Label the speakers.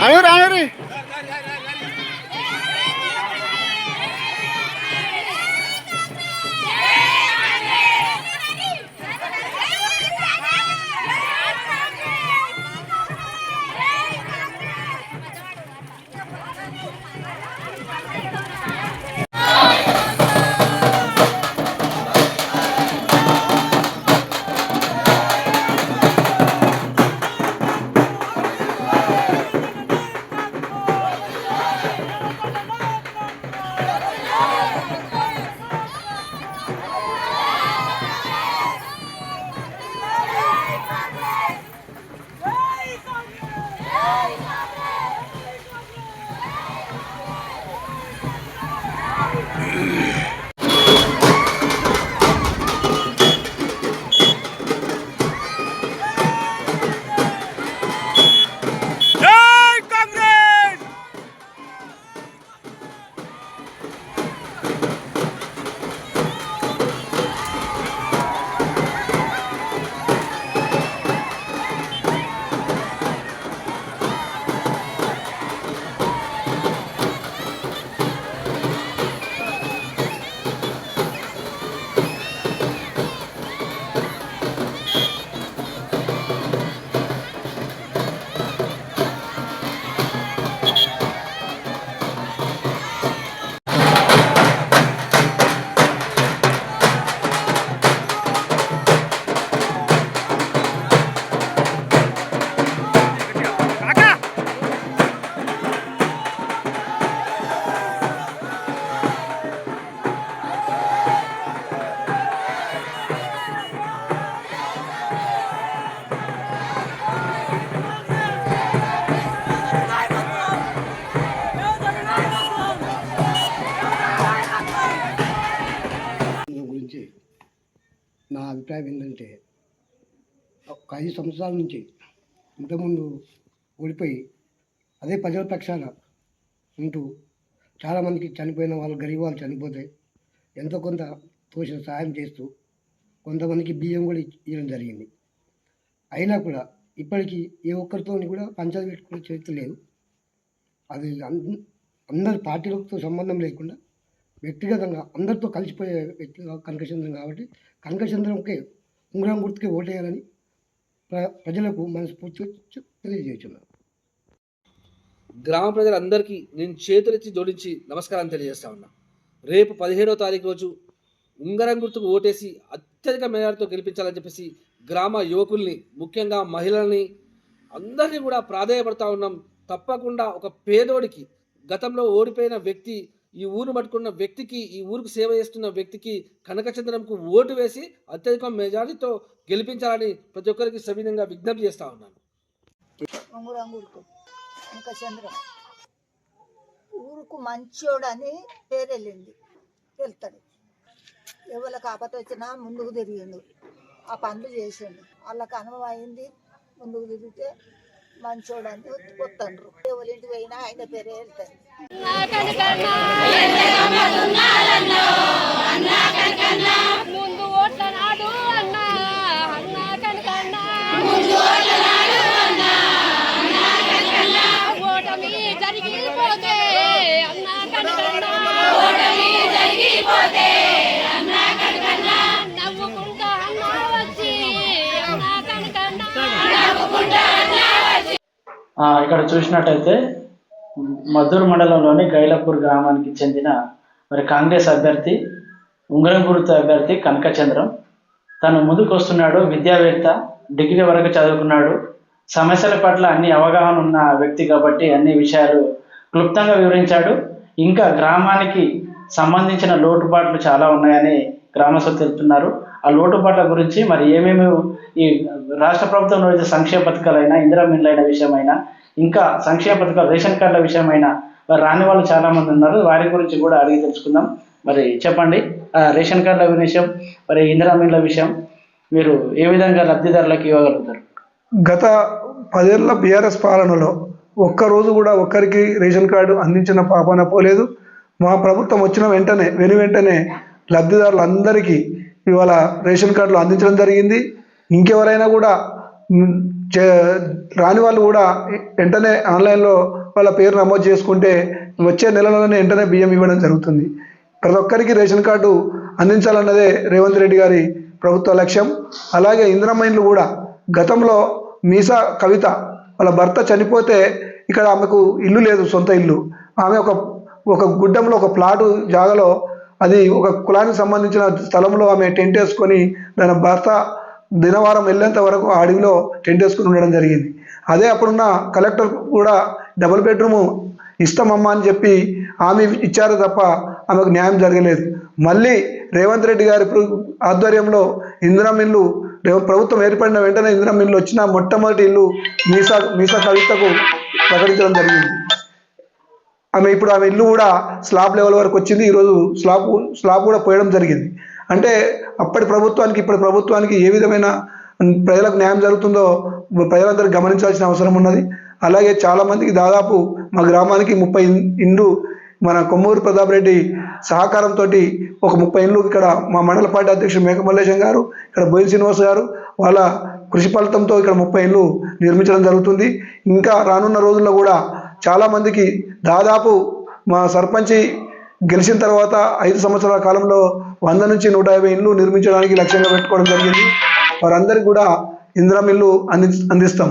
Speaker 1: Ayun,
Speaker 2: ayun eh. నా అభిప్రాయం ఏంటంటే ఒక ఐదు సంవత్సరాల నుంచి ఇంతకుముందు ఓడిపోయి అదే ప్రజల పక్షాన ఉంటూ చాలామందికి చనిపోయిన వాళ్ళు గరీబ్ వాళ్ళు చనిపోతే ఎంతో కొంత తోచిన సహాయం చేస్తూ కొంతమందికి బియ్యం కూడా ఇవ్వడం జరిగింది. అయినా కూడా ఇప్పటికీ ఏ ఒక్కరితో కూడా పంచాయతీ పెట్టుకునే చరిత్ర లేదు. అది అందరి పార్టీలతో సంబంధం లేకుండా వ్యక్తిగతంగా అందరితో కలిసిపోయే వ్యక్తి కనకచంద్రం కాబట్టి కనకచంద్రంకే ఉంగరం గుర్తుకే ఓటేయాలని ప్ర ప్రజలకు మనస్ఫూర్తిగా తెలియజేస్తున్నాను.
Speaker 3: గ్రామ ప్రజలందరికీ నేను చేతులెత్తి జోడించి నమస్కారం తెలియజేస్తా ఉన్నా. రేపు పదిహేడవ తారీఖు రోజు ఉంగరం గుర్తుకు ఓటేసి అత్యధిక మేరతో గెలిపించాలని చెప్పేసి గ్రామ యువకుల్ని ముఖ్యంగా మహిళల్ని అందరినీ కూడా ప్రాధాయపడతా ఉన్నాం. తప్పకుండా ఒక పేదోడికి గతంలో ఓడిపోయిన వ్యక్తి ఈ ఊరు పట్టుకున్న వ్యక్తికి ఈ ఊరికి సేవ చేస్తున్న వ్యక్తికి కనకచంద్రంకు ఓటు వేసి అత్యధిక మెజారిటీతో గెలిపించాలని ప్రతి ఒక్కరికి సవినంగా విజ్ఞప్తి చేస్తా ఉన్నాను.
Speaker 4: ఉంగురం ఊరుకు మంచోడని పేరు వెళ్ళింది వెళ్తాడు. ఎవరికి ఆపత వచ్చినా ముందుకు తిరిగిండు. ఆ పనులు చేసిండు. వాళ్ళకి అనుభవం అయింది. ముందుకు తిరిగితే మంచోడని వస్తుండ్రు ఎవరి ఇంటికి పోయినా ఆయన పేరే వెళ్తాడు
Speaker 5: ముందు
Speaker 6: ఇక్కడ చూసినట్టయితే మద్దూరు మండలంలోని గైలపూర్ గ్రామానికి చెందిన మరి కాంగ్రెస్ అభ్యర్థి ఉంగరంగుర్త అభ్యర్థి కనకచంద్రం. తను ముందుకు వస్తున్నాడు విద్యావేత్త డిగ్రీ వరకు చదువుకున్నాడు. సమస్యల పట్ల అన్ని అవగాహన ఉన్న వ్యక్తి కాబట్టి అన్ని విషయాలు క్లుప్తంగా వివరించాడు. ఇంకా గ్రామానికి సంబంధించిన లోటుపాట్లు చాలా ఉన్నాయని గ్రామస్తులు తెలుపుతున్నారు. ఆ లోటుపాట్ల గురించి మరి ఏమేమి ఈ రాష్ట్ర ప్రభుత్వం రోజు సంక్షేమ పథకాలైనా ఇందిరా మిన్లైన విషయమైనా ఇంకా సంక్షేమ పథకాలు రేషన్ కార్డుల విషయమైనా మరి రాని వాళ్ళు చాలా మంది ఉన్నారు. వారి గురించి కూడా అడిగి తెలుసుకుందాం. మరి చెప్పండి. ఆ రేషన్ కార్డుల విషయం మరి ఇందిరా మిన్ల విషయం మీరు ఏ విధంగా లబ్ధిదారులకు ఇవ్వగలుగుతారు?
Speaker 7: గత పదేళ్ళ బీఆర్ఎస్ పాలనలో ఒక్కరోజు కూడా ఒక్కరికి రేషన్ కార్డు అందించిన పాపన పోలేదు. మా ప్రభుత్వం వచ్చిన వెంటనే వెను వెంటనే లబ్ధిదారులందరికీ ఇవాళ రేషన్ కార్డులు అందించడం జరిగింది. ఇంకెవరైనా కూడా చే- రాని వాళ్ళు కూడా వెంటనే ఆన్లైన్లో వాళ్ళ పేరు నమోదు చేసుకుంటే వచ్చే నెలలోనే వెంటనే బియ్యం ఇవ్వడం జరుగుతుంది. ప్రతి ఒక్కరికి రేషన్ కార్డు అందించాలన్నదే రేవంత్ రెడ్డి గారి ప్రభుత్వ లక్ష్యం. అలాగే ఇందిరమ్మ కూడా గతంలో మీసా కవిత వాళ్ళ భర్త చనిపోతే ఇక్కడ ఆమెకు ఇల్లు లేదు సొంత ఇల్లు. ఆమె ఒక ఒక గుడ్డంలో ఒక ప్లాటు జాగలో అది ఒక కులానికి సంబంధించిన స్థలంలో ఆమె టెంట్ వేసుకొని దాని భర్త దినవారం వెళ్ళేంత వరకు ఆ అడవిలో టెంట్ వేసుకుని ఉండడం జరిగింది. అదే అప్పుడున్న కలెక్టర్ కూడా డబుల్ బెడ్రూము ఇస్తామమ్మా అని చెప్పి ఆమె ఇచ్చారు తప్ప ఆమెకు న్యాయం జరగలేదు. మళ్ళీ రేవంత్ రెడ్డి గారి ప్ర- ఆధ్వర్యంలో ఇందిరా మిల్లు రేవ- ప్రభుత్వం ఏర్పడిన వెంటనే ఇందిరా మిల్లు వచ్చిన మొట్టమొదటి ఇల్లు మీసా మీసా కవితకు ప్రకటించడం జరిగింది. ఆమె ఇప్పుడు ఆమె ఇల్లు కూడా స్లాబ్ లెవెల్ వరకు వచ్చింది. ఈరోజు స్లాబ్ స్లాబ్ కూడా పోయడం జరిగింది. అంటే అప్పటి ప్రభుత్వానికి ఇప్పటి ప్రభుత్వానికి ఏ విధమైన ప్రజలకు న్యాయం జరుగుతుందో ప్రజలందరూ గమనించాల్సిన అవసరం ఉన్నది. అలాగే చాలామందికి దాదాపు మా గ్రామానికి ముప్పై ఇండ్లు మన కొమ్మూరు ప్రతాప్ రెడ్డి సహకారంతో ఒక ముప్పై ఇండ్లు ఇక్కడ మా మండల పార్టీ అధ్యక్షుడు మేకమల్లేశం గారు ఇక్కడ బోయిన్ శ్రీనివాస్ గారు వాళ్ళ కృషి ఫలితంతో ఇక్కడ ముప్పై ఇండ్లు నిర్మించడం జరుగుతుంది. ఇంకా రానున్న రోజుల్లో కూడా చాలామందికి దాదాపు మా సర్పంచి గెలిచిన తర్వాత ఐదు సంవత్సరాల కాలంలో వంద నుంచి నూట యాభై ఇండ్లు నిర్మించడానికి లక్ష్యంగా పెట్టుకోవడం జరిగింది. వారందరికీ కూడా ఇందిరా మిల్లు అంది అందిస్తాం.